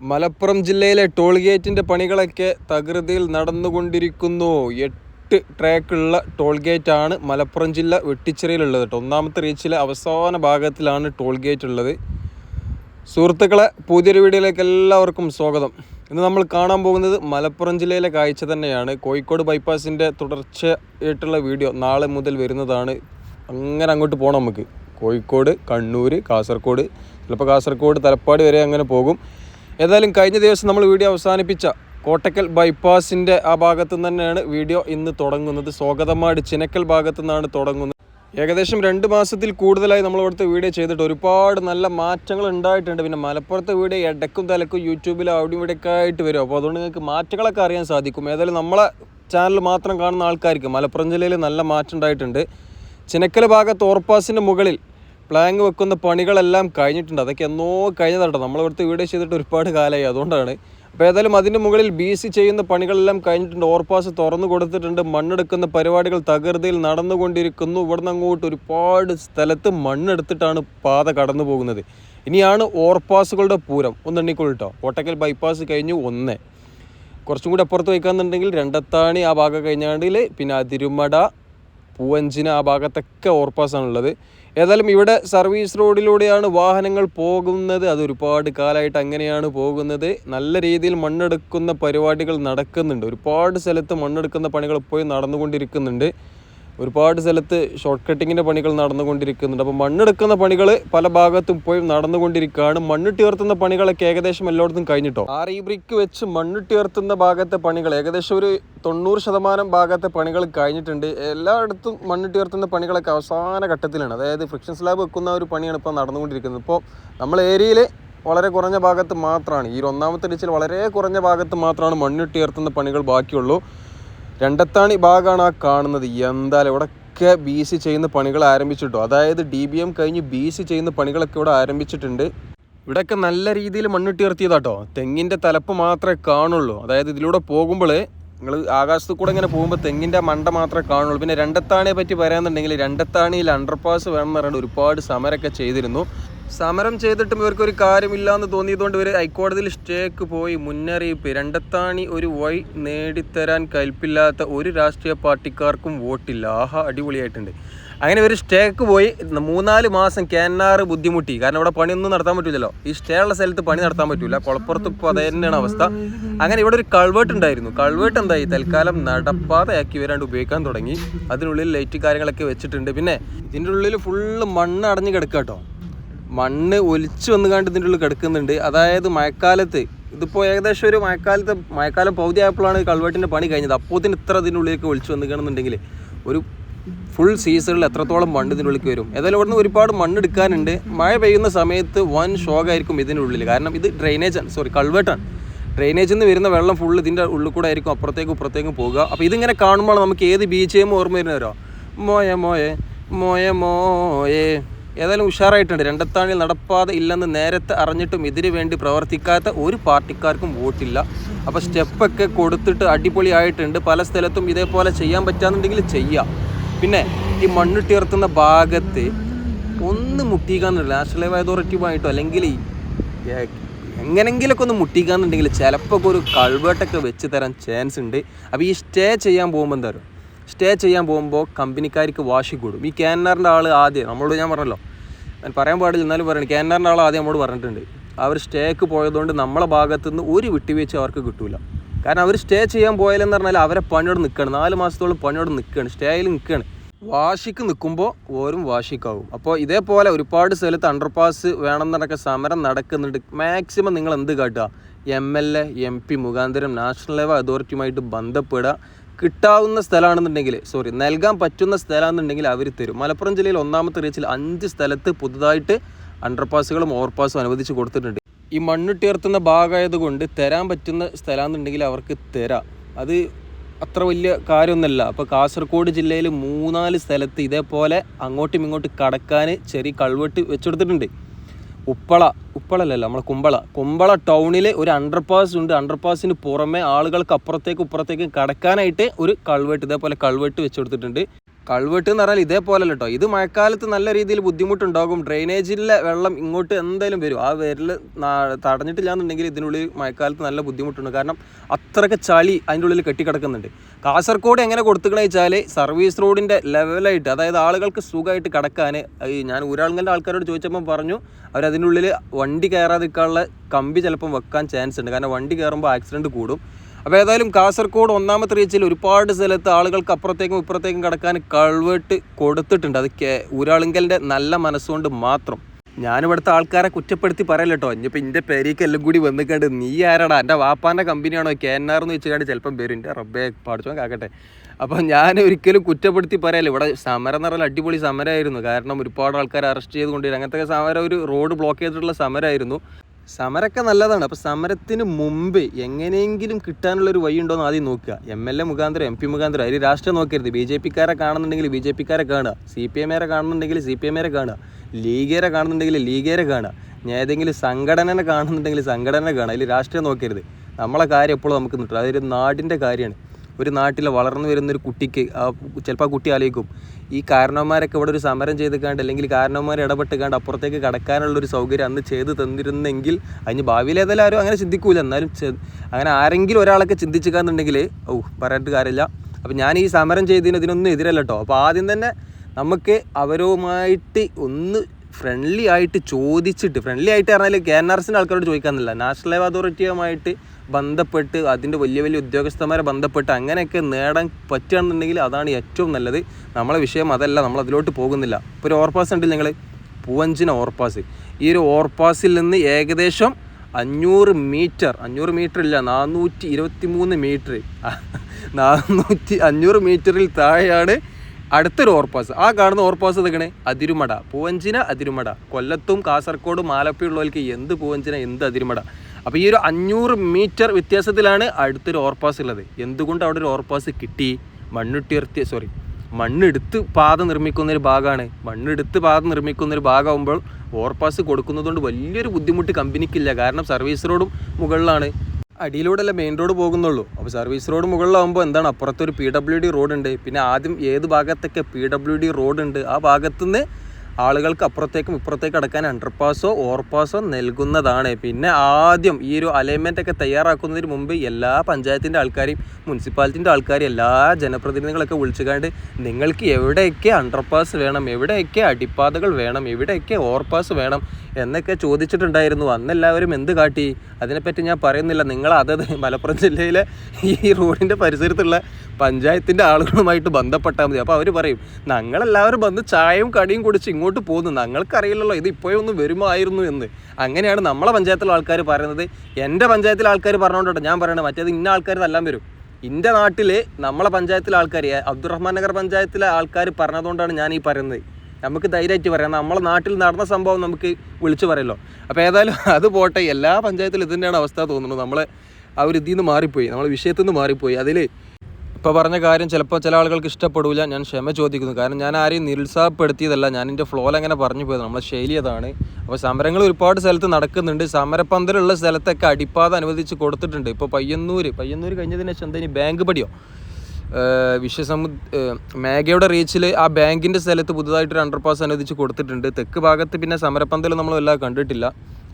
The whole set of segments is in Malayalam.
മലപ്പുറം ജില്ലയിലെ ടോൾ ഗേറ്റിന്റെ പണികളൊക്കെ തകൃതിയിൽ നടന്നുകൊണ്ടിരിക്കുന്നു. എട്ട് ട്രാക്കുള്ള ടോൾ ആണ് മലപ്പുറം ജില്ല വെട്ടിച്ചിറയിലുള്ളത് കേട്ടോ. ഒന്നാമത്തെ റീച്ചിലെ അവസാന ഭാഗത്തിലാണ് ടോൾ ഗേറ്റ് ഉള്ളത് സുഹൃത്തുക്കളെ പുതിയൊരു വീഡിയോയിലേക്ക് എല്ലാവർക്കും സ്വാഗതം. ഇന്ന് നമ്മൾ കാണാൻ പോകുന്നത് മലപ്പുറം ജില്ലയിലെ കാഴ്ച തന്നെയാണ്. കോഴിക്കോട് ബൈപ്പാസിന്റെ തുടർച്ചയായിട്ടുള്ള വീഡിയോ നാളെ മുതൽ വരുന്നതാണ്. അങ്ങനെ അങ്ങോട്ട് പോകണം നമുക്ക്. കോഴിക്കോട് കണ്ണൂർ കാസർഗോഡ്. ചിലപ്പോൾ കാസർഗോഡ് തലപ്പാടി വരെ അങ്ങനെ പോകും. ഏതായാലും കഴിഞ്ഞ ദിവസം നമ്മൾ വീഡിയോ അവസാനിപ്പിച്ച കോട്ടക്കൽ ബൈപ്പാസിന്റെ ആ ഭാഗത്തു നിന്ന് തന്നെയാണ് വീഡിയോ ഇന്ന് തുടങ്ങുന്നത്. സ്വാഗതമാട് ചിനക്കൽ ഭാഗത്തു നിന്നാണ് തുടങ്ങുന്നത്. ഏകദേശം രണ്ട് മാസത്തിൽ കൂടുതലായി നമ്മൾ ഇവിടുത്തെ വീഡിയോ ചെയ്തിട്ട് ഒരുപാട് നല്ല മാറ്റങ്ങൾ ഉണ്ടായിട്ടുണ്ട്. പിന്നെ മലപ്പുറത്തെ വീഡിയോ ഇടക്കും തലക്കും യൂട്യൂബിൽ അവിടെയും ഇവിടെയൊക്കെ ആയിട്ട് വരും. അപ്പോൾ അതുകൊണ്ട് നിങ്ങൾക്ക് മാറ്റങ്ങളൊക്കെ അറിയാൻ സാധിക്കും. ഏതായാലും നമ്മളെ ചാനൽ മാത്രം കാണുന്ന ആൾക്കാർക്ക് മലപ്പുറം ജില്ലയിൽ നല്ല മാറ്റം ഉണ്ടായിട്ടുണ്ട്. ചിനക്കൽ ഭാഗത്ത് ഓർപ്പാസിന്റെ മുകളിൽ പ്ലാങ് വെക്കുന്ന പണികളെല്ലാം കഴിഞ്ഞിട്ടുണ്ട്. അതൊക്കെ എന്നോ കഴിഞ്ഞതാട്ടോ. നമ്മൾ ഇവിടുത്തെ വീഡിയോ ചെയ്തിട്ട് ഒരുപാട് കാലമായി. അതുകൊണ്ടാണ്. അപ്പോൾ ഏതായാലും അതിന്റെ മുകളിൽ ബി സി ചെയ്യുന്ന പണികളെല്ലാം കഴിഞ്ഞിട്ടുണ്ട്. ഓവർപാസ് തുറന്നു കൊടുത്തിട്ടുണ്ട്. മണ്ണെടുക്കുന്ന പരിപാടികൾ തകൃതിയിൽ നടന്നുകൊണ്ടിരിക്കുന്നു. ഇവിടുന്ന് അങ്ങോട്ട് ഒരുപാട് സ്ഥലത്ത് മണ്ണെടുത്തിട്ടാണ് പാത കടന്നു പോകുന്നത്. ഇനിയാണ് ഓവർപാസുകളുടെ പൂരം. ഒന്നെണ്ണിക്കൊള്ളിട്ടോ കോട്ടക്കൽ ബൈപ്പാസ് കഴിഞ്ഞു ഒന്ന്. കുറച്ചും കൂടി അപ്പുറത്ത് വയ്ക്കാന്നുണ്ടെങ്കിൽ രണ്ടത്താണി ആ ഭാഗം കഴിഞ്ഞാണ്ടിൽ പിന്നെ അതിരുമട പൂവഞ്ചിന ആ ഭാഗത്തൊക്കെ ഓവർപാസാണുള്ളത് ഏതായാലും ഇവിടെ സർവീസ് റോഡിലൂടെയാണ് വാഹനങ്ങൾ പോകുന്നത്. അത് ഒരുപാട് കാലമായിട്ട് അങ്ങനെയാണ് പോകുന്നത്. നല്ല രീതിയിൽ മണ്ണെടുക്കുന്ന പരിപാടികൾ നടക്കുന്നുണ്ട്. ഒരുപാട് സ്ഥലത്ത് മണ്ണെടുക്കുന്ന പണികൾ ഇപ്പോഴും നടന്നുകൊണ്ടിരിക്കുന്നുണ്ട്. ഒരുപാട് സ്ഥലത്ത് ഷോർട്ട് കട്ടിങ്ങിന്റെ പണികൾ നടന്നുകൊണ്ടിരിക്കുന്നുണ്ട്. അപ്പോൾ മണ്ണെടുക്കുന്ന പണികൾ പല ഭാഗത്തും പോയി നടന്നുകൊണ്ടിരിക്കുകയാണ്. മണ്ണിട്ട് ഉയർത്തുന്ന പണികളൊക്കെ ഏകദേശം എല്ലായിടത്തും കഴിഞ്ഞിട്ടോ? ആറി ബ്രിക്ക് വെച്ച് മണ്ണിട്ട് ഉയർത്തുന്ന ഭാഗത്തെ പണികൾ ഏകദേശം ഒരു തൊണ്ണൂറ് ശതമാനം ഭാഗത്തെ പണികൾ കഴിഞ്ഞിട്ടുണ്ട്. എല്ലായിടത്തും മണ്ണിട്ട് ഉയർത്തുന്ന പണികളൊക്കെ അവസാന ഘട്ടത്തിലാണ്. അതായത് ഫ്രിക്ഷൻ സ്ലാബ് വെക്കുന്ന ഒരു പണിയാണ് ഇപ്പോൾ നടന്നുകൊണ്ടിരിക്കുന്നത്. ഇപ്പോൾ നമ്മൾ ഏരിയയിൽ വളരെ കുറഞ്ഞ ഭാഗത്ത് മാത്രമാണ്. ഈ ഒന്നാമത്തെ ഡിച്ചിൽ വളരെ കുറഞ്ഞ ഭാഗത്ത് മാത്രമാണ് മണ്ണിട്ട് ഉയർത്തുന്ന പണികൾ ബാക്കിയുള്ളൂ. രണ്ടത്താണി ഭാഗമാണ് ആ കാണുന്നത്. എന്തായാലും ഇവിടെയൊക്കെ ബി സി ചെയ്യുന്ന പണികൾ ആരംഭിച്ചിട്ടോ? അതായത് ഡി ബി എം കഴിഞ്ഞ് ബി സി ചെയ്യുന്ന പണികളൊക്കെ ഇവിടെ ആരംഭിച്ചിട്ടുണ്ട്. ഇവിടെയൊക്കെ നല്ല രീതിയിൽ മണ്ണിട്ട് ഉയർത്തിയതാട്ടോ തെങ്ങിന്റെ തലപ്പ് മാത്രമേ കാണുള്ളൂ. അതായത് ഇതിലൂടെ പോകുമ്പോൾ നിങ്ങൾ ആകാശത്ത് കൂടെ ഇങ്ങനെ പോകുമ്പോൾ തെങ്ങിന്റെ മണ്ട മാത്രമേ കാണുള്ളൂ. പിന്നെ രണ്ടത്താണിയെ പറ്റി പറയാന്നുണ്ടെങ്കിൽ രണ്ടത്താണിയിൽ അണ്ടർപാസ് വേണം എന്ന് പറഞ്ഞിട്ട് ഒരുപാട് സമരമൊക്കെ ചെയ്തിരുന്നു. സമരം ചെയ്തിട്ടും ഇവർക്ക് ഒരു കാര്യമില്ല എന്ന് തോന്നിയതുകൊണ്ട് ഇവർ ഹൈക്കോടതിയിൽ സ്റ്റേക്ക് പോയി മുന്നറിയിപ്പ്. രണ്ടത്താണി ഒരു വഴി നേടിത്തരാൻ കൽപ്പില്ലാത്ത ഒരു രാഷ്ട്രീയ പാർട്ടിക്കാർക്കും വോട്ടില്ല. ആഹാ അടിപൊളിയായിട്ടുണ്ട്. അങ്ങനെ ഒരു സ്റ്റേക്ക് പോയി. മൂന്നാൽ മാസം ക്യാനാറ് ബുദ്ധിമുട്ടി. കാരണം ഇവിടെ പണിയൊന്നും നടത്താൻ പറ്റില്ലല്ലോ ഈ സ്റ്റേ ഉള്ള സ്ഥലത്ത് പണി നടത്താൻ പറ്റില്ല കുളപ്പുറത്ത് ഇപ്പോൾ അത് തന്നെയാണ് അവസ്ഥ. അങ്ങനെ ഇവിടെ ഒരു കൾവേട്ട് ഉണ്ടായിരുന്നു. കൾവേട്ട് എന്തായി? തൽക്കാലം നടപ്പാതയാക്കി വരാണ്ട് ഉപയോഗിക്കാൻ തുടങ്ങി. അതിനുള്ളിൽ ലൈറ്റ് കാര്യങ്ങളൊക്കെ വെച്ചിട്ടുണ്ട്. പിന്നെ ഇതിന്റെ ഉള്ളിൽ ഫുള്ള് മണ്ണ് അടഞ്ഞു കിടക്കുക കേട്ടോ മണ്ണ് ഒലിച്ചു വന്നുകാണ്ട് ഇതിന്റെ ഉള്ളിൽ കിടക്കുന്നുണ്ട്. അതായത് മഴക്കാലത്ത് ഇതിപ്പോൾ ഏകദേശം ഒരു മഴക്കാലത്ത് മഴക്കാലം പൗതി ആയപ്പോഴാണ് കൾവേട്ടിന്റെ പണി കഴിഞ്ഞത്. അപ്പോത്തിന് ഇത്ര ഇതിന്റെ ഉള്ളിലേക്ക് ഒലിച്ചു വന്നിക്കണമെന്നുണ്ടെങ്കിൽ ഒരു ഫുൾ സീസണിൽ എത്രത്തോളം മണ്ണ് ഉള്ളിൽ വരും? ഏതായാലും ഇവിടുന്ന് ഒരുപാട് മണ്ണ് എടുക്കാനുണ്ട്. മഴ പെയ്യുന്ന സമയത്ത് വൻ ഷോക്കായിരിക്കും ഇതിന്റെ ഉള്ളിൽ. കാരണം ഇത് ഡ്രെയിനേജാണ് സോറി കൾവേട്ടാണ്. ഡ്രെയിനേജിൽ നിന്ന് വരുന്ന വെള്ളം ഫുൾ ഇതിന്റെ ഉള്ളിൽ കൂടെ ആയിരിക്കും. അപ്പുറത്തേക്കും ഇപ്പുറത്തേക്കും പോകുക അപ്പോൾ ഇതിങ്ങനെ കാണുമ്പോൾ നമുക്ക് ഏത് ബീച്ചേയും ഓർമ്മ വരുന്നവരോ? മോയ മോയെ മോയ മോയെ. ഏതായാലും ഉഷാറായിട്ടുണ്ട്. രണ്ടത്താണിൽ നടപ്പാതെ ഇല്ലെന്ന് നേരത്തെ അറിഞ്ഞിട്ടും ഇതിനു വേണ്ടി പ്രവർത്തിക്കാത്ത ഒരു പാർട്ടിക്കാർക്കും വോട്ടില്ല. അപ്പോൾ സ്റ്റെപ്പൊക്കെ കൊടുത്തിട്ട് അടിപൊളിയായിട്ടുണ്ട്. പല സ്ഥലത്തും ഇതേപോലെ ചെയ്യാൻ പറ്റാന്നുണ്ടെങ്കിൽ ചെയ്യാം. പിന്നെ ഈ മണ്ണിട്ടിയർത്തുന്ന ഭാഗത്ത് ഒന്ന് മുട്ടിക്കാന്നുണ്ട് നാഷണൽ ലൈവ് അതോറിറ്റിയുമായിട്ടോ അല്ലെങ്കിൽ എങ്ങനെങ്കിലൊക്കെ ഒന്ന് മുട്ടിക്കാന്നുണ്ടെങ്കിൽ ചിലപ്പോൾ ഒരു കൾവേട്ടൊക്കെ വെച്ച് തരാൻ ചാൻസ് ഉണ്ട്. അപ്പോൾ ഈ സ്റ്റേ ചെയ്യാൻ പോകുമ്പോൾ എന്താ സ്റ്റേ ചെയ്യാൻ പോകുമ്പോൾ കമ്പനിക്കാർക്ക് വാശി കൂടും. ഈ കാനറിന്റെ ആൾ ആദ്യം നമ്മളോട് ഞാൻ പറഞ്ഞല്ലോ ഞാൻ പറയാൻ പാടില്ല എന്നാലും പറയണം. ക്യാനാറിന്റെ ആൾ ആദ്യം നമ്മോട് പറഞ്ഞിട്ടുണ്ട്. അവർ സ്റ്റേക്ക് പോയതുകൊണ്ട് നമ്മളെ ഭാഗത്തുനിന്ന് ഒരു വിട്ടുവീഴ്ച അവർക്ക് കിട്ടില്ല കാരണം അവർ സ്റ്റേ ചെയ്യാൻ പോയാലെന്ന് പറഞ്ഞാൽ അവരെ പണിയോട് നിൽക്കുകയാണ് നാല് മാസത്തോളം പണിയോട് നിൽക്കുകയാണ് സ്റ്റേയിൽ നിൽക്കുകയാണ് വാശിക്ക് നിൽക്കുമ്പോൾ ഓരും വാശിക്കാവും. അപ്പോൾ ഇതേപോലെ ഒരുപാട് സ്ഥലത്ത് അണ്ടർപാസ് വേണമെന്നൊക്കെ സമരം നടക്കുന്നുണ്ട്. മാക്സിമം നിങ്ങൾ എന്ത് കാട്ടുക? M L A M P മുഖാന്തരം നാഷണൽ ലെവൽ അതോറിറ്റിയുമായിട്ട് ബന്ധപ്പെടുക. കിട്ടാവുന്ന സ്ഥലമാണെന്നുണ്ടെങ്കിൽ സോറി നൽകാൻ പറ്റുന്ന സ്ഥലമാണെന്നുണ്ടെങ്കിൽ അവർ തരും. മലപ്പുറം ജില്ലയിൽ ഒന്നാമത്തെ റീച്ചിൽ അഞ്ച് സ്ഥലത്ത് പുതുതായിട്ട് അണ്ടർപാസുകളും ഓവർപാസും അനുവദിച്ച് കൊടുത്തിട്ടുണ്ട്. ഈ മണ്ണിട്ടുയർത്തുന്ന ഭാഗമായതുകൊണ്ട് തരാൻ പറ്റുന്ന സ്ഥലമാണെന്നുണ്ടെങ്കിൽ അവർക്ക് തരാം. അത് അത്ര വലിയ കാര്യമൊന്നുമല്ല. അപ്പോൾ കാസർഗോഡ് ജില്ലയിൽ മൂന്നാൽ സ്ഥലത്ത് ഇതേപോലെ അങ്ങോട്ടും ഇങ്ങോട്ടും കടക്കാൻ ചെറിയ കൾവെട്ട് വെച്ചെടുത്തിട്ടുണ്ട് ഉപ്പള ഉപ്പളല്ലല്ലോ നമ്മളെ കുമ്പള. കുമ്പള ടൗണിൽ ഒരു അണ്ടർപാസ് ഉണ്ട്. അണ്ടർപാസിന് പുറമെ ആളുകൾക്ക് അപ്പുറത്തേക്കും ഇപ്പുറത്തേക്കും കടക്കാനായിട്ട് ഒരു കൾവെട്ട് ഇതേപോലെ കൾവെട്ട് വെച്ച് കൊടുത്തിട്ടുണ്ട്. കൾവെട്ട് എന്ന് പറഞ്ഞാൽ ഇതേപോലെ കേട്ടോ ഇത് മഴക്കാലത്ത് നല്ല രീതിയിൽ ബുദ്ധിമുട്ടുണ്ടാകും. ഡ്രെയിനേജിലെ വെള്ളം ഇങ്ങോട്ട് എന്തായാലും വരും. ആ വരൽ തടഞ്ഞിട്ടില്ലാന്നുണ്ടെങ്കിൽ ഇതിനുള്ളിൽ മഴക്കാലത്ത് നല്ല ബുദ്ധിമുട്ടുണ്ട്. കാരണം അത്രയ്ക്ക് ചളി അതിന്റെ ഉള്ളിൽ കെട്ടിക്കിടക്കുന്നുണ്ട്. കാസർഗോഡ് എങ്ങനെ കൊടുത്തുക്കണെന്ന് വെച്ചാൽ സർവീസ് റോഡിന്റെ ലെവലായിട്ട് അതായത് ആളുകൾക്ക് സുഖമായിട്ട് കിടക്കാൻ ഞാൻ ഒരാളുടെ ആൾക്കാരോട് ചോദിച്ചപ്പോൾ പറഞ്ഞു അവരതിനുള്ളിൽ വണ്ടി കയറാതിരിക്കാനുള്ള കമ്പി ചിലപ്പം വെക്കാൻ ചാൻസ് ഉണ്ട്. കാരണം വണ്ടി കയറുമ്പോൾ ആക്സിഡന്റ് കൂടും. അപ്പോൾ ഏതായാലും കാസർഗോഡ് ഒന്നാമത്തെ റീച്ചിൽ ഒരുപാട് സ്ഥലത്ത് ആളുകൾക്ക് അപ്പുറത്തേക്കും ഇപ്പുറത്തേക്കും കടക്കാൻ കൾവേട്ട് കൊടുത്തിട്ടുണ്ട്. അത് കെ ഊരാളുങ്കലിന്റെ നല്ല മനസ്സുകൊണ്ട് മാത്രം. ഞാനിവിടുത്തെ ആൾക്കാരെ കുറ്റപ്പെടുത്തി പറയല്ലോ ഇനിയിപ്പോൾ എന്റെ പേരേക്ക് എല്ലാം കൂടി വന്നിക്കണ്ട് നീ ആരാടാ? എന്റെ വാപ്പാന്റെ കമ്പനിയാണോ? കെ എൻ ആർ എന്ന് വെച്ചുകൊണ്ട് ചിലപ്പം പേരും എന്റെ റബ്ബെ പാടിച്ചോ കാക്കട്ടെ. അപ്പോൾ ഞാൻ ഒരിക്കലും കുറ്റപ്പെടുത്തി പറയല്ല. ഇവിടെ സമരം എന്ന് പറഞ്ഞാൽ അടിപൊളി സമരമായിരുന്നു. കാരണം ഒരുപാട് ആൾക്കാർ അറസ്റ്റ് ചെയ്ത് കൊണ്ടുവരും അങ്ങനത്തെ സമരം ഒരു റോഡ് ബ്ലോക്ക് ചെയ്തിട്ടുള്ള സമരമായിരുന്നു. സമരമൊക്കെ നല്ലതാണ്. അപ്പോൾ സമരത്തിന് മുമ്പ് എങ്ങനെയെങ്കിലും കിട്ടാനുള്ള ഒരു വഴി ഉണ്ടോ എന്ന് ആദ്യം നോക്കുക. എം എൽ എ മുഖാന്തരം എം പി മുഖാന്തരം. അതിൽ രാഷ്ട്രീയം നോക്കരുത്. ബി ജെ പിക്കാരെ കാണുന്നുണ്ടെങ്കിൽ ബി ജെ പിക്കാരെ കാണുക. സി പി എമ്മാരെ കാണുന്നുണ്ടെങ്കിൽ സി പി എമ്മാരെ കാണുക. ലീഗേരെ കാണുന്നുണ്ടെങ്കിൽ ലീഗേരെ കാണുക. ഞാൻ ഏതെങ്കിലും സംഘടനനെ കാണുന്നുണ്ടെങ്കിൽ സംഘടന കാണുക. അതിൽ രാഷ്ട്രീയം നോക്കരുത്. നമ്മളെ കാര്യം എപ്പോഴും നമുക്ക് നിൽക്കുക അതൊരു നാടിന്റെ കാര്യമാണ്. ഒരു നാട്ടിൽ വളർന്നു വരുന്ന ഒരു കുട്ടിക്ക് ആ ചിലപ്പോൾ ആ കുട്ടി ആലോചിക്കും ഈ കാരണവന്മാരൊക്കെ ഇവിടെ ഒരു സമരം ചെയ്തിക്കാണ്ട് അല്ലെങ്കിൽ കാരണവന്മാർ ഇടപെട്ടുകാണ്ട് അപ്പുറത്തേക്ക് കടക്കാനുള്ള ഒരു സൗകര്യം അന്ന് ചെയ്ത് തന്നിരുന്നെങ്കിൽ അതിന് ഭാവിയിൽ ആരും അങ്ങനെ ചിന്തിക്കൂല. എന്നാലും അങ്ങനെ ആരെങ്കിലും ഒരാളൊക്കെ ചിന്തിച്ചിക്കാന്നുണ്ടെങ്കിൽ ഓ പറയേണ്ട കാര്യമില്ല. അപ്പം ഞാൻ ഈ സമരം ചെയ്തതിന് ഇതിനൊന്നും എതിരല്ല കേട്ടോ അപ്പോൾ ആദ്യം തന്നെ നമുക്ക് അവരുമായിട്ട് ഒന്ന് ഫ്രണ്ട്ലി ആയിട്ട് ചോദിച്ചിട്ട് ഫ്രണ്ട്ലി ആയിട്ട് പറഞ്ഞാൽ കെ എൻ ആർ എസിന്റെ ആൾക്കാരോട് ചോദിക്കാമെന്നില്ല. നാഷണൽ ലെവൽ അതോറിറ്റിയുമായിട്ട് ബന്ധപ്പെട്ട് അതിന്റെ വലിയ വലിയ ഉദ്യോഗസ്ഥന്മാരെ ബന്ധപ്പെട്ട് അങ്ങനെയൊക്കെ നേടാൻ പറ്റുകയാണെന്നുണ്ടെങ്കിൽ അതാണ് ഏറ്റവും നല്ലത്. നമ്മളെ വിഷയം അതല്ല നമ്മൾ അതിലോട്ട് പോകുന്നില്ല. ഇപ്പോൾ ഒരു ഓവർപാസ് ഉണ്ടല്ലോ ഞങ്ങൾ പൂവഞ്ചിന ഓവർപാസ് ഈ ഒരു ഓവർപാസിൽ നിന്ന് ഏകദേശം അഞ്ഞൂറ് മീറ്റർ അഞ്ഞൂറ് മീറ്റർ ഇല്ല നാനൂറ്റി ഇരുപത്തി മൂന്ന് മീറ്റർ നാനൂറ്റി അഞ്ഞൂറ് മീറ്ററിൽ താഴെയാണ് അടുത്തൊരു ഓർപ്പാസ്. ആ കാണുന്ന ഓർപ്പാസ് ഇതൊക്കെ അതിരുമട. പൂവഞ്ചിന അതിരുമട. കൊല്ലത്തും കാസർഗോഡും ആലപ്പുഴയുള്ളവർക്ക് എന്ത് പൂവഞ്ചിന എന്ത് അതിരുമട? അപ്പോൾ ഈ ഒരു അഞ്ഞൂറ് മീറ്റർ വ്യത്യാസത്തിലാണ് അടുത്തൊരു ഓർപ്പാസ് ഉള്ളത്. എന്തുകൊണ്ട് അവിടെ ഒരു ഓർപ്പാസ് കിട്ടി? മണ്ണുട്ടിയർത്തിയ സോറി മണ്ണെടുത്ത് പാത നിർമ്മിക്കുന്ന ഒരു ഭാഗമാണ്. മണ്ണെടുത്ത് പാത നിർമ്മിക്കുന്ന ഒരു ഭാഗമാകുമ്പോൾ ഓവർപാസ് കൊടുക്കുന്നതുകൊണ്ട് വലിയൊരു ബുദ്ധിമുട്ട് കമ്പനിക്കില്ല. കാരണം സർവീസ് റോഡും മുകളിലാണ്. അടിയിലൂടെയല്ല മെയിൻ റോഡ് പോകുന്നുള്ളൂ. അപ്പോൾ സർവീസ് റോഡ് മുകളിലാകുമ്പോൾ എന്താണ്? അപ്പുറത്തൊരു പി ഡബ്ല്യു ഡി ഉണ്ട്. പിന്നെ ആദ്യം ഏത് ഭാഗത്തൊക്കെ പി ഡബ്ല്യു ഡി റോഡ് ഉണ്ട്? ആ ഭാഗത്തുനിന്ന് ആളുകൾക്ക് അപ്പുറത്തേക്കും ഇപ്പുറത്തേക്കും അടക്കാൻ അണ്ടർപാസോ ഓവർപാസോ നൽകുന്നതാണ്. പിന്നെ ആദ്യം ഈ ഒരു അലൈൻമെന്റ് ഒക്കെ തയ്യാറാക്കുന്നതിന് മുമ്പ് എല്ലാ പഞ്ചായത്തിന്റെ ആൾക്കാരെയും മുനിസിപ്പാലിറ്റിന്റെ ആൾക്കാരെയും എല്ലാ ജനപ്രതിനിധികളൊക്കെ വിളിച്ചുകൊണ്ട് നിങ്ങൾക്ക് എവിടെയൊക്കെ അണ്ടർപാസ് വേണം എവിടെയൊക്കെ അടിപ്പാതകൾ വേണം എവിടെയൊക്കെ ഓവർപാസ് വേണം എന്നൊക്കെ ചോദിച്ചിട്ടുണ്ടായിരുന്നു. അന്നെല്ലാവരും എന്ത് കാട്ടി? അതിനെപ്പറ്റി ഞാൻ പറയുന്നില്ല. നിങ്ങൾ അതത് മലപ്പുറം ജില്ലയിലെ ഈ റോഡിന്റെ പരിസരത്തുള്ള പഞ്ചായത്തിന്റെ ആളുകളുമായിട്ട് ബന്ധപ്പെട്ടാൽ മതി. അപ്പോൾ അവർ പറയും ഞങ്ങളെല്ലാവരും വന്ന് ചായയും കടിയും കുടിച്ച് ഇങ്ങോട്ട് പോകുന്നു. ഞങ്ങൾക്കറിയില്ലല്ലോ ഇത് ഇപ്പോഴൊന്നും വരുമായിരുന്നു എന്ന്. അങ്ങനെയാണ് നമ്മളെ പഞ്ചായത്തിലെ ആൾക്കാർ പറയുന്നത്. എന്റെ പഞ്ചായത്തിലെ ആൾക്കാർ പറഞ്ഞുകൊണ്ടോ ഞാൻ പറയണത് മറ്റേത് ഇന്ന ആൾക്കാർ എല്ലാം വരും. എന്റെ നാട്ടിൽ നമ്മളെ പഞ്ചായത്തിലെ ആൾക്കാർ അബ്ദുറഹ്മാൻ നഗർ പഞ്ചായത്തിലെ ആൾക്കാർ പറഞ്ഞതുകൊണ്ടാണ് ഞാൻ ഈ പറയുന്നത്. നമുക്ക് ധൈര്യമായിട്ട് പറയാം നമ്മളെ നാട്ടിൽ നടന്ന സംഭവം നമുക്ക് വിളിച്ചു പറയല്ലോ. അപ്പോൾ ഏതായാലും അത് പോട്ടെ എല്ലാ പഞ്ചായത്തിലും ഇത് തന്നെയാണ് അവസ്ഥ തോന്നുന്നത്. നമ്മളെ ആ ഒരു ഇതിൽ നിന്ന് മാറിപ്പോയി നമ്മളെ വിഷയത്തിൽ നിന്ന് മാറിപ്പോയി. അതിൽ ഇപ്പോൾ പറഞ്ഞ കാര്യം ചിലപ്പോൾ ചില ആളുകൾക്ക് ഇഷ്ടപ്പെടില്ല ഞാൻ ക്ഷമ ചോദിക്കുന്നു. കാരണം ഞാൻ ആരെയും നിരുത്സാഹപ്പെടുത്തിയതല്ല. ഞാൻ എന്റെ ഫ്ലോയിൽ അങ്ങനെ പറഞ്ഞു പോയത്. നമ്മളെ ശൈലി അതാണ്. അപ്പോൾ സമരങ്ങൾ ഒരുപാട് സ്ഥലത്ത് നടക്കുന്നുണ്ട്. സമരപ്പന്തലുള്ള സ്ഥലത്തൊക്കെ അടിപ്പാത അനുവദിച്ച് കൊടുത്തിട്ടുണ്ട്. ഇപ്പോൾ പയ്യന്നൂർ പയ്യന്നൂർ കഴിഞ്ഞതിന് ശേഷം എന്താ ഇനി ബാങ്ക് പടിയോ? വിശ്വസമു മേഘയുടെ റീച്ചിൽ ആ ബാങ്കിന്റെ സ്ഥലത്ത് പുതുതായിട്ടൊരു അണ്ടർ പാസ് അനുവദിച്ച് കൊടുത്തിട്ടുണ്ട്. തെക്ക് ഭാഗത്ത് പിന്നെ സമരപ്പന്തൽ നമ്മൾ കണ്ടിട്ടില്ല.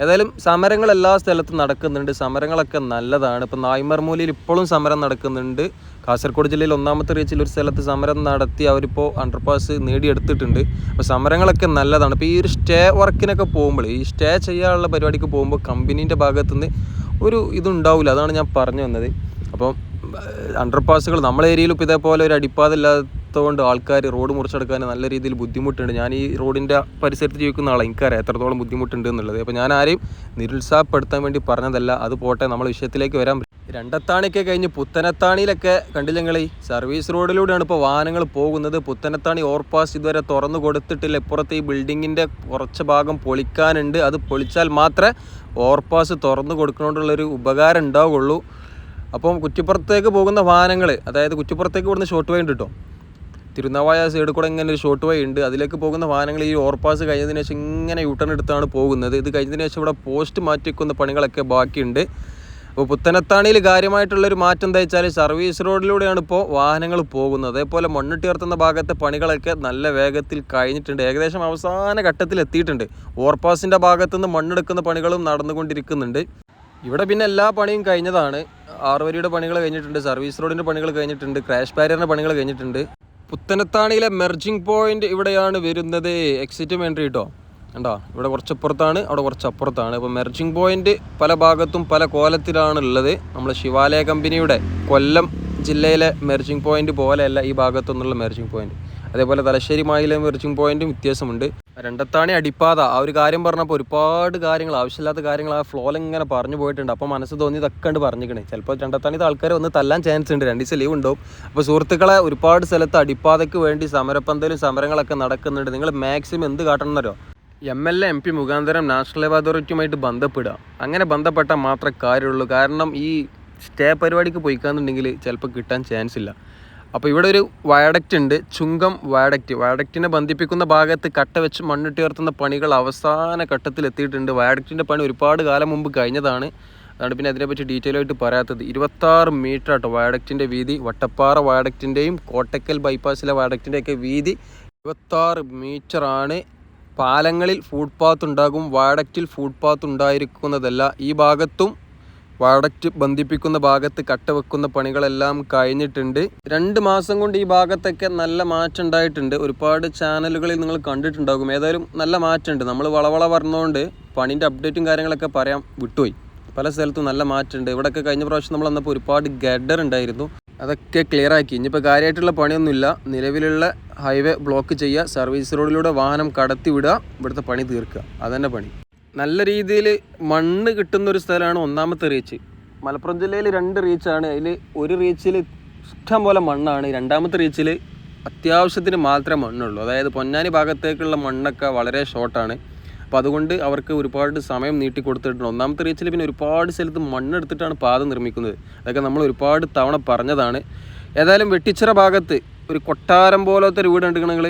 ഏതായാലും സമരങ്ങൾ എല്ലാ സ്ഥലത്തും നടക്കുന്നുണ്ട്. സമരങ്ങളൊക്കെ നല്ലതാണ്. ഇപ്പം നായ്മർമൂലയിൽ ഇപ്പോഴും സമരം നടക്കുന്നുണ്ട്. കാസർഗോഡ് ജില്ലയിൽ ഒന്നാമത്തെ റീച്ചിൽ ഒരു സ്ഥലത്ത് സമരം നടത്തി അവരിപ്പോൾ അണ്ടർപാസ് നേടിയെടുത്തിട്ടുണ്ട്. അപ്പോൾ സമരങ്ങളൊക്കെ നല്ലതാണ്. ഇപ്പോൾ ഈ ഒരു സ്റ്റേ വർക്കിനൊക്കെ പോകുമ്പോൾ ഈ സ്റ്റേ ചെയ്യാനുള്ള പരിപാടിക്ക് പോകുമ്പോൾ കമ്പനീന്റെ ഭാഗത്തുനിന്ന് ഒരു ഇതുണ്ടാവില്ല അതാണ് ഞാൻ പറഞ്ഞു വന്നത്. അപ്പം അണ്ടർപാസുകൾ നമ്മളെ ഏരിയയിൽ ഇപ്പോൾ ഇതേപോലെ ഒരു അടിപ്പാത ഇല്ലാത്തതുകൊണ്ട് ആൾക്കാർ റോഡ് മുറിച്ചെടുക്കാൻ നല്ല രീതിയിൽ ബുദ്ധിമുട്ടുണ്ട്. ഞാൻ ഈ റോഡിന്റെ പരിസരത്ത് ജീവിക്കുന്ന ആളാണ് എനിക്കറിയാം എത്രത്തോളം ബുദ്ധിമുട്ടുണ്ട് എന്നുള്ളത്. അപ്പോൾ ഞാൻ ആരെയും നിരുത്സാഹപ്പെടുത്താൻ വേണ്ടി പറഞ്ഞതല്ല. അത് പോട്ടെ നമ്മൾ വിഷയത്തിലേക്ക് വരാൻ രണ്ടത്താണിയൊക്കെ കഴിഞ്ഞ് പുത്തനത്താണിയിലൊക്കെ കണ്ടില്ല നിങ്ങൾ സർവീസ് റോഡിലൂടെയാണ് ഇപ്പോൾ വാഹനങ്ങൾ പോകുന്നത്. പുത്തനത്താണി ഓവർപാസ് ഇതുവരെ തുറന്നു കൊടുത്തിട്ടില്ല. ഇപ്പുറത്ത് ഈ ബിൽഡിങ്ങിന്റെ കുറച്ച് ഭാഗം പൊളിക്കാനുണ്ട്. അത് പൊളിച്ചാൽ മാത്രമേ ഓവർപാസ് തുറന്നു കൊടുക്കണോണ്ടുള്ളൊരു ഉപകാരം ഉണ്ടാവുകയുള്ളൂ. അപ്പം കുറ്റിപ്പുറത്തേക്ക് പോകുന്ന വാഹനങ്ങൾ അതായത് കുറ്റിപ്പുറത്തേക്ക് ഇവിടുന്ന് ഷോർട്ട് വേ കിട്ടും കേട്ടോ തിരുനാവായ സൈഡിൽ കൂടെ ഇങ്ങനെ ഒരു ഷോർട്ട് വേ ഉണ്ട്. അതിലേക്ക് പോകുന്ന വാഹനങ്ങൾ ഈ ഓവർപാസ് കഴിഞ്ഞതിന് ശേഷം ഇങ്ങനെ യൂട്ടേൺ എടുത്താണ് പോകുന്നത്. ഇത് കഴിഞ്ഞതിന് ശേഷം ഇവിടെ പോസ്റ്റ് മാറ്റി വെക്കുന്ന പണികളൊക്കെ ബാക്കിയുണ്ട്. അപ്പോൾ പുത്തനത്താണിയിൽ കാര്യമായിട്ടുള്ളൊരു മാറ്റം എന്താ വെച്ചാൽ സർവീസ് റോഡിലൂടെയാണ് ഇപ്പോൾ വാഹനങ്ങൾ പോകുന്നത്. അതേപോലെ മണ്ണിട്ട് ഉയർത്തുന്ന ഭാഗത്തെ പണികളൊക്കെ നല്ല വേഗത്തിൽ കഴിഞ്ഞിട്ടുണ്ട്. ഏകദേശം അവസാന ഘട്ടത്തിൽ എത്തിയിട്ടുണ്ട്. ഓവർപാസിന്റെ ഭാഗത്തുനിന്ന് മണ്ണെടുക്കുന്ന പണികളും നടന്നുകൊണ്ടിരിക്കുന്നുണ്ട്. ഇവിടെ പിന്നെ എല്ലാ പണിയും കഴിഞ്ഞതാണ്. ആറുവരിയുടെ പണികൾ കഴിഞ്ഞിട്ടുണ്ട്. സർവീസ് റോഡിന്റെ പണികൾ കഴിഞ്ഞിട്ടുണ്ട്. ക്രാഷ് ബാരിയറിന്റെ പണികൾ കഴിഞ്ഞിട്ടുണ്ട്. പുത്തനത്താണിയിലെ മെർജിങ് പോയിന്റ് ഇവിടെയാണ് വരുന്നത്. എക്സിറ്റ് എൻട്രി കേട്ടോ കണ്ടോ? ഇവിടെ കുറച്ചപ്പുറത്താണ് അവിടെ കുറച്ച് അപ്പുറത്താണ് അപ്പോൾ മെർജിങ് പോയിന്റ് പല ഭാഗത്തും പല കോലത്തിലാണ് ഉള്ളത്. നമ്മൾ ശിവാലയ കമ്പനിയുടെ കൊല്ലം ജില്ലയിലെ മെർജിങ് പോയിന്റ് പോലെയല്ല ഈ ഭാഗത്തു നിന്നുള്ള മെർജിങ് പോയിന്റ്. അതേപോലെ തലശ്ശേരി മായിലെ മെർജിങ് പോയിന്റും വ്യത്യാസമുണ്ട്. രണ്ടത്താണി അടിപ്പാത. ആ ഒരു കാര്യം പറഞ്ഞപ്പോൾ ഒരുപാട് കാര്യങ്ങൾ ആവശ്യമില്ലാത്ത കാര്യങ്ങൾ ആ ഫ്ലോയിൽ ഇങ്ങനെ പറഞ്ഞു പോയിട്ടുണ്ട്. അപ്പോൾ മനസ്സ് തോന്നി ഇതൊക്കെ കണ്ട് പറഞ്ഞിരിക്കണേ ചിലപ്പോൾ രണ്ടത്താണിത്തെ ആൾക്കാർ ഒന്ന് തല്ലാൻ ചാൻസ് ഉണ്ട്. രണ്ട് ദിവസം ലീവ് ഉണ്ടാവും. അപ്പോൾ സുഹൃത്തുക്കളെ ഒരുപാട് സ്ഥലത്ത് അടിപ്പാതയ്ക്ക് വേണ്ടി സമരപ്പന്തലും സമരങ്ങളൊക്കെ നടക്കുന്നുണ്ട്. നിങ്ങൾ മാക്സിമം എന്ത് കാട്ടണമെന്നോ M L A M P മുഖാന്തരം നാഷണൽ ലെവൽ അതോറിറ്റിയുമായിട്ട് ബന്ധപ്പെടുക. അങ്ങനെ ബന്ധപ്പെട്ടാൽ മാത്രമേ കാര്യമുള്ളൂ. കാരണം ഈ സ്റ്റേ പരിപാടിക്ക് പോയിക്കാന്നുണ്ടെങ്കിൽ ചിലപ്പോൾ കിട്ടാൻ ചാൻസ് ഇല്ല. അപ്പോൾ ഇവിടെ ഒരു വയഡക്റ്റ് ഉണ്ട്. ചുങ്കം വയഡക്റ്റ് വയഡക്റ്റിനെ ബന്ധിപ്പിക്കുന്ന ഭാഗത്ത് കട്ട വെച്ച് മണ്ണിട്ട് ഉയർത്തുന്ന പണികൾ അവസാന ഘട്ടത്തിൽ എത്തിയിട്ടുണ്ട്. വയഡക്റ്റിന്റെ പണി ഒരുപാട് കാലം മുമ്പ് കഴിഞ്ഞതാണ്. അതാണ് പിന്നെ അതിനെപ്പറ്റി ഡീറ്റെയിൽ ആയിട്ട് പറയാത്തത്. ഇരുപത്താറ് മീറ്റർ ആട്ടോ വയഡക്റ്റിന്റെ വീതി. വട്ടപ്പാറ വയഡക്റ്റിന്റെയും കോട്ടക്കൽ ബൈപ്പാസിലെ വയഡക്റ്റിന്റെയൊക്കെ വീതി ഇരുപത്താറ് മീറ്ററാണ് പാലങ്ങളിൽ ഫുട്പാത്ത് ഉണ്ടാകും. വയഡക്റ്റിൽ ഫുട്പാത്ത് ഉണ്ടായിരിക്കുന്നതല്ല. ഈ ഭാഗത്തും വയഡക്റ്റ് ബന്ധിപ്പിക്കുന്ന ഭാഗത്ത് കട്ട വെക്കുന്ന പണികളെല്ലാം കഴിഞ്ഞിട്ടുണ്ട്. രണ്ട് മാസം കൊണ്ട് ഈ ഭാഗത്തൊക്കെ നല്ല മാറ്റം ഉണ്ടായിട്ടുണ്ട് ഒരുപാട് ചാനലുകളിൽ നിങ്ങൾ കണ്ടിട്ടുണ്ടാകും. ഏതായാലും നല്ല മാറ്റമുണ്ട്. നമ്മൾ വളവള പറഞ്ഞുകൊണ്ട് പണിന്റെ അപ്ഡേറ്റും കാര്യങ്ങളൊക്കെ പറയാൻ വിട്ടുപോയി. പല സ്ഥലത്തും നല്ല മാറ്റമുണ്ട്. ഇവിടെയൊക്കെ കഴിഞ്ഞ പ്രാവശ്യം നമ്മൾ വന്നപ്പോൾ ഒരുപാട് ഗഡർ ഉണ്ടായിരുന്നു. അതൊക്കെ ക്ലിയർ ആക്കി. ഇനിയിപ്പോൾ കാര്യമായിട്ടുള്ള പണിയൊന്നുമില്ല. നിലവിലുള്ള ഹൈവേ ബ്ലോക്ക് ചെയ്യുക സർവീസ് റോഡിലൂടെ വാഹനം കടത്തി വിടുക ഇവിടുത്തെ പണി തീർക്കുക. അതന്നെ പണി. നല്ല രീതിയിൽ മണ്ണ് കിട്ടുന്ന ഒരു സ്ഥലമാണ് ഒന്നാമത്തെ റീച്ച് മലപ്പുറം ജില്ലയിൽ രണ്ട് റീച്ചാണ് അതിൽ ഒരു റീച്ചിൽ ഇഷ്ടം പോലെ മണ്ണാണ്. രണ്ടാമത്തെ റീച്ചിൽ അത്യാവശ്യത്തിന് മാത്രമേ മണ്ണുള്ളൂ. അതായത് പൊന്നാനി ഭാഗത്തേക്കുള്ള മണ്ണൊക്കെ വളരെ ഷോർട്ടാണ് അപ്പോൾ അതുകൊണ്ട് അവർക്ക് ഒരുപാട് സമയം നീട്ടി കൊടുത്തിട്ടുണ്ട്. ഒന്നാമത്തെ റീച്ചിൽ പിന്നെ ഒരുപാട് സ്ഥലത്ത് മണ്ണെടുത്തിട്ടാണ് പാത നിർമ്മിക്കുന്നത്. അതൊക്കെ നമ്മൾ ഒരുപാട് തവണ പറഞ്ഞതാണ്. ഏതായാലും വെട്ടിച്ചിറ ഭാഗത്ത് ഒരു കൊട്ടാരം പോലത്തെ ഒരു വീട് ഉണ്ട് നിങ്ങൾ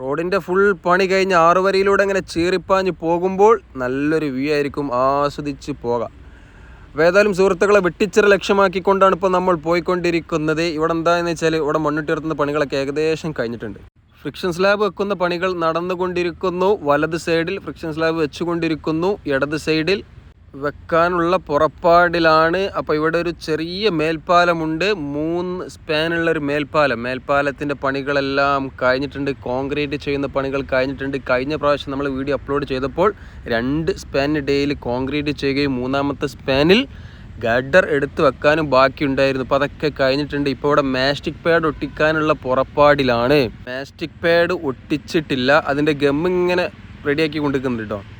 റോഡിന്റെ ഫുൾ പണി കഴിഞ്ഞ് ആറുവരയിലൂടെ ഇങ്ങനെ ചീറിപ്പാഞ്ഞ് പോകുമ്പോൾ നല്ലൊരു വ്യൂ ആയിരിക്കും. ആസ്വദിച്ച് പോകാം. അപ്പോൾ ഏതായാലും സുഹൃത്തുക്കളെ വെട്ടിച്ചിറ ലക്ഷ്യമാക്കിക്കൊണ്ടാണ് ഇപ്പോൾ നമ്മൾ പോയിക്കൊണ്ടിരിക്കുന്നത്. ഇവിടെ എന്താണെന്ന് വെച്ചാൽ ഇവിടെ മണ്ണിട്ടുയർത്തുന്ന പണികളൊക്കെ ഏകദേശം കഴിഞ്ഞിട്ടുണ്ട്. ഫ്രിക്ഷൻ സ്ലാബ് വെക്കുന്ന പണികൾ നടന്നുകൊണ്ടിരിക്കുന്നു. വലത് സൈഡിൽ ഫ്രിക്ഷൻ സ്ലാബ് വെച്ചുകൊണ്ടിരിക്കുന്നു. ഇടത് സൈഡിൽ വെക്കാനുള്ള പുറപ്പാടിലാണ്. അപ്പോൾ ഇവിടെ ഒരു ചെറിയ മേൽപ്പാലമുണ്ട്. മൂന്ന് സ്പാനുള്ള ഒരു മേൽപ്പാലം. മേൽപ്പാലത്തിന്റെ പണികളെല്ലാം കഴിഞ്ഞിട്ടുണ്ട്. കോൺക്രീറ്റ് ചെയ്യുന്ന പണികൾ കഴിഞ്ഞിട്ടുണ്ട്. കഴിഞ്ഞ പ്രാവശ്യം നമ്മൾ വീഡിയോ അപ്ലോഡ് ചെയ്തപ്പോൾ രണ്ട് സ്പാനിനിടയിൽ കോൺക്രീറ്റ് ചെയ്യുകയും മൂന്നാമത്തെ സ്പാനിൽ ഗഡർ എടുത്ത് വെക്കാനും ബാക്കിയുണ്ടായിരുന്നു. അപ്പോൾ അതൊക്കെ കഴിഞ്ഞിട്ടുണ്ട്. ഇപ്പോൾ ഇവിടെ മാസ്റ്റിക് പാഡ് ഒട്ടിക്കാനുള്ള പുറപ്പാടിലാണ്. മാസ്റ്റിക് പാഡ് ഒട്ടിച്ചിട്ടില്ല. അതിന്റെ ഗം റെഡിയാക്കി കൊണ്ടിരിക്കുന്നുണ്ട് കേട്ടോ.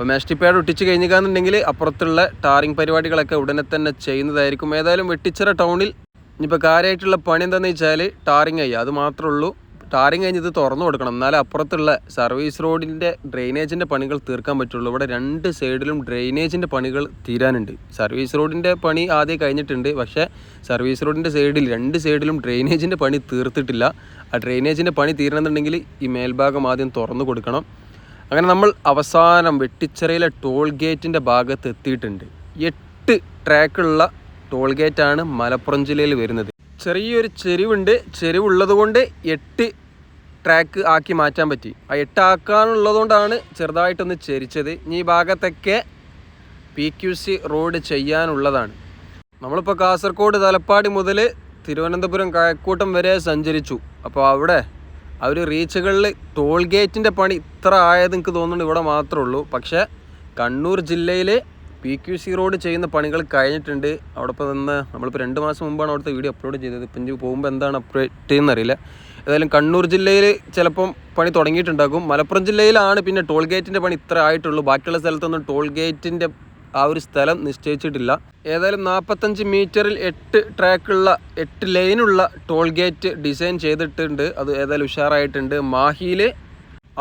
അപ്പോൾ മാസ്റ്റിക് പാഡ് ഒട്ടിച്ച് കഴിഞ്ഞിക്കാന്നുണ്ടെങ്കിൽ അപ്പുറത്തുള്ള ടാറിങ് പരിപാടികളൊക്കെ ഉടനെ തന്നെ ചെയ്യുന്നതായിരിക്കും. ഏതായാലും വെട്ടിച്ചിറ ടൗണിൽ ഇനിയിപ്പോൾ കാര്യമായിട്ടുള്ള പണി എന്താണെന്ന് വെച്ചാൽ ടാറിങ് ആയി. അത് മാത്രമേ ഉള്ളൂ. ടാറിങ് കഴിഞ്ഞ് ഇത് തുറന്നു കൊടുക്കണം. എന്നാലേ അപ്പുറത്തുള്ള സർവീസ് റോഡിന്റെ ഡ്രെയിനേജിന്റെ പണികൾ തീർക്കാൻ പറ്റുള്ളൂ. ഇവിടെ രണ്ട് സൈഡിലും ഡ്രെയിനേജിന്റെ പണികൾ തീരാനുണ്ട്. സർവീസ് റോഡിന്റെ പണി ആദ്യം കഴിഞ്ഞിട്ടുണ്ട്. പക്ഷേ സർവീസ് റോഡിന്റെ സൈഡിൽ രണ്ട് സൈഡിലും ഡ്രെയിനേജിന്റെ പണി തീർത്തിട്ടില്ല. ആ ഡ്രെയിനേജിന്റെ പണി തീരണമെന്നുണ്ടെങ്കിൽ ഈ മേൽഭാഗം ആദ്യം തുറന്നു കൊടുക്കണം. അങ്ങനെ നമ്മൾ അവസാനം വെട്ടിച്ചിറയിലെ ടോൾ ഗേറ്റിന്റെ ഭാഗത്ത് എത്തിയിട്ടുണ്ട്. എട്ട് ട്രാക്കുള്ള ടോൾ ഗേറ്റാണ് മലപ്പുറം ജില്ലയിൽ വരുന്നത്. ചെറിയൊരു ചെരിവുണ്ട്. ചെരിവുള്ളത് കൊണ്ട് എട്ട് ട്രാക്ക് ആക്കി മാറ്റാൻ പറ്റി. ആ എട്ട് ആക്കാനുള്ളതുകൊണ്ടാണ് ചെറുതായിട്ടൊന്ന് ചരിച്ചത്. ഇനി ഈ ഭാഗത്തൊക്കെ പി ക്യു സി റോഡ് ചെയ്യാനുള്ളതാണ്. നമ്മളിപ്പോൾ കാസർഗോഡ് തലപ്പാടി മുതൽ തിരുവനന്തപുരം കഴക്കൂട്ടം വരെ സഞ്ചരിച്ചു. അപ്പോൾ അവിടെ ആ ഒരു റീച്ചുകളിൽ ടോൾ ഗേറ്റിന്റെ പണി ഇത്ര ആയത് എനിക്ക് തോന്നുന്നുണ്ട് ഇവിടെ മാത്രമേ ഉള്ളൂ. പക്ഷേ കണ്ണൂർ ജില്ലയിൽ പി ക്യു സി റോഡ് ചെയ്യുന്ന പണികൾ കഴിഞ്ഞിട്ടുണ്ട്. അവിടെ ഇപ്പോൾ നിന്ന് നമ്മളിപ്പോൾ രണ്ട് മാസം മുമ്പാണ് അവിടുത്തെ വീഡിയോ അപ്ലോഡ് ചെയ്തത്. ഇപ്പം ഇനി പോകുമ്പോൾ എന്താണ് അപ്ഡേറ്റ് ചെയ്യുന്നറിയില്ല ഏതായാലും കണ്ണൂർ ജില്ലയിൽ ചിലപ്പം പണി തുടങ്ങിയിട്ടുണ്ടാകും. മലപ്പുറം ജില്ലയിലാണ് പിന്നെ ടോൾ ഗേറ്റിന്റെ പണി ഇത്ര ആയിട്ടുള്ളൂ. ബാക്കിയുള്ള സ്ഥലത്തൊന്നും ടോൾ ഗേറ്റിന്റെ ആ ഒരു സ്ഥലം നിശ്ചയിച്ചിട്ടില്ല. ഏതായാലും നാൽപ്പത്തഞ്ച് മീറ്ററിൽ എട്ട് ട്രാക്കുള്ള എട്ട് ലൈനുള്ള ടോൾ ഗേറ്റ് ഡിസൈൻ ചെയ്തിട്ടുണ്ട്. അത് ഏതായാലും ഉഷാറായിട്ടുണ്ട്. മാഹിയിൽ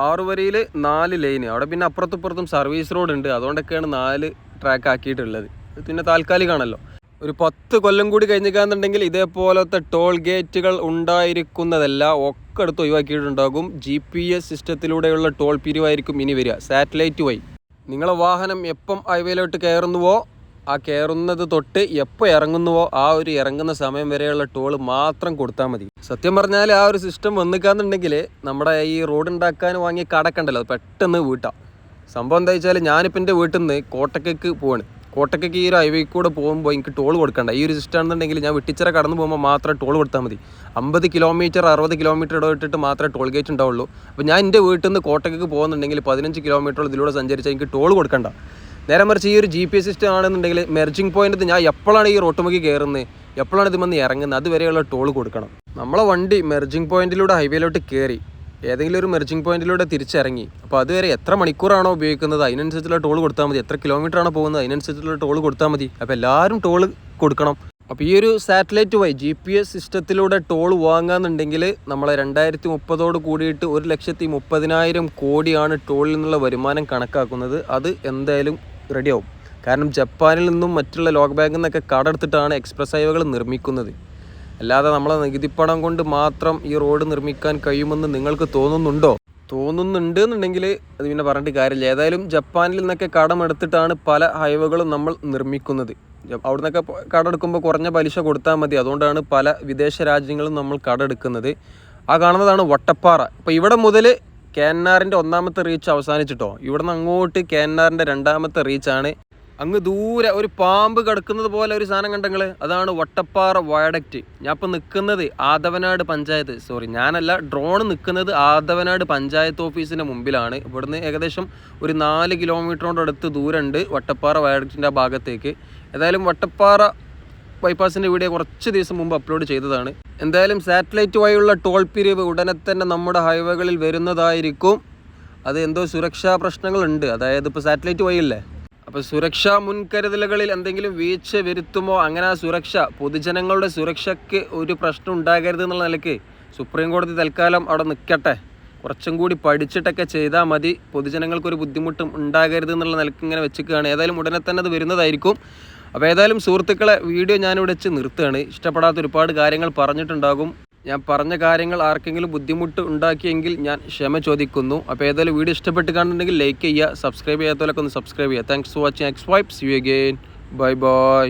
ആറ് വരിയിൽ നാല് ലൈന്. അവിടെ പിന്നെ അപ്പുറത്തുപ്പുറത്തും സർവീസ് റോഡ് ഉണ്ട് അതുകൊണ്ടൊക്കെയാണ് നാല് ട്രാക്ക് ആക്കിയിട്ടുള്ളത്. പിന്നെ താൽക്കാലികമാണല്ലോ ഒരു പത്ത് കൊല്ലം കൂടി കഴിഞ്ഞിക്കാന്നുണ്ടെങ്കിൽ ഇതേപോലത്തെ ടോൾ ഗേറ്റുകൾ ഉണ്ടായിരിക്കുന്നതല്ല ഒക്കെ എടുത്ത് ഒഴിവാക്കിയിട്ടുണ്ടാകും. ജി പി എസ് സിസ്റ്റത്തിലൂടെയുള്ള ടോൾ പിരിവായിരിക്കും ഇനി വരിക. സാറ്റലൈറ്റ് വഴി നിങ്ങളെ വാഹനം എപ്പം ഹൈവേയിലോട്ട് കയറുന്നുവോ ആ കയറുന്നത് തൊട്ട് എപ്പോൾ ഇറങ്ങുന്നുവോ ആ ഒരു ഇറങ്ങുന്ന സമയം വരെയുള്ള ടോൾ മാത്രം കൊടുത്താൽ മതി. സത്യം പറഞ്ഞാൽ ആ ഒരു സിസ്റ്റം വന്നിക്കാന്നുണ്ടെങ്കിൽ നമ്മുടെ ഈ റോഡ് ഉണ്ടാക്കാൻ വാങ്ങിയ കടക്കണ്ടല്ലോ പെട്ടെന്ന് വീട്ടാം. സംഭവം എന്താ വെച്ചാൽ ഞാനിപ്പോൾ എന്റെ വീട്ടിൽ നിന്ന് കോട്ടക്കേക്ക് പോവാണ്. കോട്ടക്കയ്ക്ക് ഈ ഒരു ഹൈവേ കൂടെ പോകുമ്പോൾ എനിക്ക് ടോൾ കൊടുക്കണ്ട. ഈ ഒരു സിസ്റ്റം ആണെന്നുണ്ടെങ്കിൽ ഞാൻ വെട്ടിച്ചിറ കടന്നു പോകുമ്പോൾ മാത്രം ടോൾ കൊടുത്താൽ മതി. അമ്പത് കിലോമീറ്റർ അറുപത് കിലോമീറ്റർ ഇടവിട്ടിട്ട് മാത്രമേ ടോൾ ഗേറ്റ് ഉണ്ടാവുള്ളൂ. അപ്പോൾ ഞാൻ എന്റെ വീട്ടിൽ നിന്ന് കോട്ടയ്ക്ക് പോകുന്നുണ്ടെങ്കിൽ പതിനഞ്ച് കിലോമീറ്റർ ഇതിലൂടെ സഞ്ചരിച്ചാൽ എനിക്ക് ടോൾ കൊടുക്കണ്ട. നേരെ മറിച്ച് ഈ ഒരു ജി പി എസ് സിസ്റ്റം ആണെന്നുണ്ടെങ്കിൽ മെർജിങ് പോയിന്റ് ഞാൻ എപ്പോഴാണ് ഈ റോട്ടുമുക്കി കയറുന്നത് എപ്പോഴാണ് ഇത് വന്ന് ഇറങ്ങുന്നത് അതുവരെയുള്ള ടോൾ കൊടുക്കണം. നമ്മളെ വണ്ടി മെർജിങ് പോയിന്റിലൂടെ ഹൈവേയിലോട്ട് കയറി ഏതെങ്കിലും ഒരു മെർജിങ് പോയിന്റിലൂടെ തിരിച്ചിറങ്ങി. അപ്പോൾ അതുവരെ എത്ര മണിക്കൂറാണോ ഉപയോഗിക്കുന്നത്? അതിനനുസരിച്ചുള്ള ടോൾ കൊടുത്താൽ മതി. എത്ര കിലോമീറ്റർ ആണോ പോകുന്നത്? അതിനനുസരിച്ചുള്ള ടോൾ കൊടുത്താൽ മതി. അപ്പോൾ എല്ലാവരും ടോൾ കൊടുക്കണം. അപ്പോൾ ഈ ഒരു സാറ്റലൈറ്റ് വഴി ജി പി എസ് സിസ്റ്റത്തിലൂടെ ടോൾ വാങ്ങാന്നുണ്ടെങ്കിൽ നമ്മൾ രണ്ടായിരത്തി മുപ്പതോട് കൂടിയിട്ട് ഒരു ലക്ഷത്തി മുപ്പതിനായിരം കോടിയാണ് ടോളിൽ നിന്നുള്ള വരുമാനം കണക്കാക്കുന്നത്. അത് എന്തായാലും റെഡിയാവും കാരണം ജപ്പാനിൽ നിന്നും മറ്റുള്ള ലോക ബാങ്കിൽ നിന്നൊക്കെ കടമെടുത്തിട്ടാണ് എക്സ്പ്രസ് ഹൈവേകൾ നിർമ്മിക്കുന്നത്. അല്ലാതെ നമ്മളെ നികുതിപ്പണം കൊണ്ട് മാത്രം ഈ റോഡ് നിർമ്മിക്കാൻ കഴിയുമെന്ന് നിങ്ങൾക്ക് തോന്നുന്നുണ്ടോ? തോന്നുന്നുണ്ട് എന്നുണ്ടെങ്കിൽ അത് പിന്നെ പറഞ്ഞിട്ട് കാര്യമില്ല. ഏതായാലും ജപ്പാനിൽ നിന്നൊക്കെ കടമെടുത്തിട്ടാണ് പല ഹൈവേകളും നമ്മൾ നിർമ്മിക്കുന്നത്. അവിടെ നിന്നൊക്കെ കടമെടുക്കുമ്പോൾ കുറഞ്ഞ പലിശ കൊടുത്താൽ മതി. അതുകൊണ്ടാണ് പല വിദേശ രാജ്യങ്ങളും നമ്മൾ കടമെടുക്കുന്നത്. ആ കാണുന്നതാണ് വട്ടപ്പാറ. ഇപ്പോൾ ഇവിടെ മുതൽ കേന്നാറിന്റെ ഒന്നാമത്തെ റീച്ച് അവസാനിച്ചിട്ടോ? ഇവിടെ നിന്ന് അങ്ങോട്ട് കേന്നാറിന്റെ രണ്ടാമത്തെ റീച്ചാണ് അങ്ങ് ദൂരെ ഒരു പാമ്പ് കിടക്കുന്നത് പോലെ ഒരു സാധനം കണ്ടെങ്കിൽ അതാണ് വട്ടപ്പാറ വയഡക്റ്റ്. ഞാൻ ഇപ്പം നിൽക്കുന്നത് ആദവനാട് പഞ്ചായത്ത്. സോറി ഞാനല്ല ഡ്രോൺ നിൽക്കുന്നത് ആദവനാട് പഞ്ചായത്ത് ഓഫീസിന്റെ മുമ്പിലാണ്. ഇവിടുന്ന് ഏകദേശം ഒരു നാല് കിലോമീറ്ററോട് അടുത്ത് ദൂരമുണ്ട് വട്ടപ്പാറ വയഡക്റ്റിന്റെ ആ ഭാഗത്തേക്ക്. ഏതായാലും വട്ടപ്പാറ ബൈപ്പാസിന്റെ വീഡിയോ കുറച്ച് ദിവസം മുമ്പ് അപ്ലോഡ് ചെയ്തതാണ്. എന്തായാലും സാറ്റലൈറ്റ് വഴിയുള്ള ടോൾ പിരിവ് ഉടനെ തന്നെ നമ്മുടെ ഹൈവേകളിൽ വരുന്നതായിരിക്കും. അത് എന്തോ സുരക്ഷാ പ്രശ്നങ്ങളുണ്ട്. അതായത് ഇപ്പോൾ സാറ്റലൈറ്റ് വഴിയല്ലേ? അപ്പോൾ സുരക്ഷാ മുൻകരുതലുകളിൽ എന്തെങ്കിലും വീഴ്ച വരുത്തുമോ? അങ്ങനെ ആ സുരക്ഷ പൊതുജനങ്ങളുടെ സുരക്ഷയ്ക്ക് ഒരു പ്രശ്നം ഉണ്ടാകരുത് എന്നുള്ള നിലയ്ക്ക് സുപ്രീം കോടതി തൽക്കാലം അവിടെ നിൽക്കട്ടെ. കുറച്ചും കൂടി പഠിച്ചിട്ടൊക്കെ ചെയ്താൽ മതി. പൊതുജനങ്ങൾക്കൊരു ബുദ്ധിമുട്ടും ഉണ്ടാകരുത് എന്നുള്ള നിലയ്ക്ക് ഇങ്ങനെ വെച്ചിരിക്കുകയാണ്. ഏതായാലും ഉടനെ തന്നെ അത് വരുന്നതായിരിക്കും. അപ്പോൾ ഏതായാലും സുഹൃത്തുക്കളെ വീഡിയോ ഞാനിവിടെ വെച്ച് നിർത്തുകയാണ്. ഇഷ്ടപ്പെടാത്ത ഒരുപാട് കാര്യങ്ങൾ പറഞ്ഞിട്ടുണ്ടാകും. ഞാൻ പറഞ്ഞ കാര്യങ്ങൾ ആർക്കെങ്കിലും ബുദ്ധിമുട്ട് ഉണ്ടാക്കിയെങ്കിൽ ഞാൻ ക്ഷമ ചോദിക്കുന്നു. അപ്പോൾ ഏതായാലും വീഡിയോ ഇഷ്ടപ്പെട്ട് കാണുന്നുണ്ടെങ്കിൽ ലൈക്ക് ചെയ്യുക സബ്സ്ക്രൈബ് ചെയ്യാത്തവരൊക്കെ ഒന്ന് സബ്സ്ക്രൈബ് ചെയ്യുക. Thanks for watching X vibes you again bye bye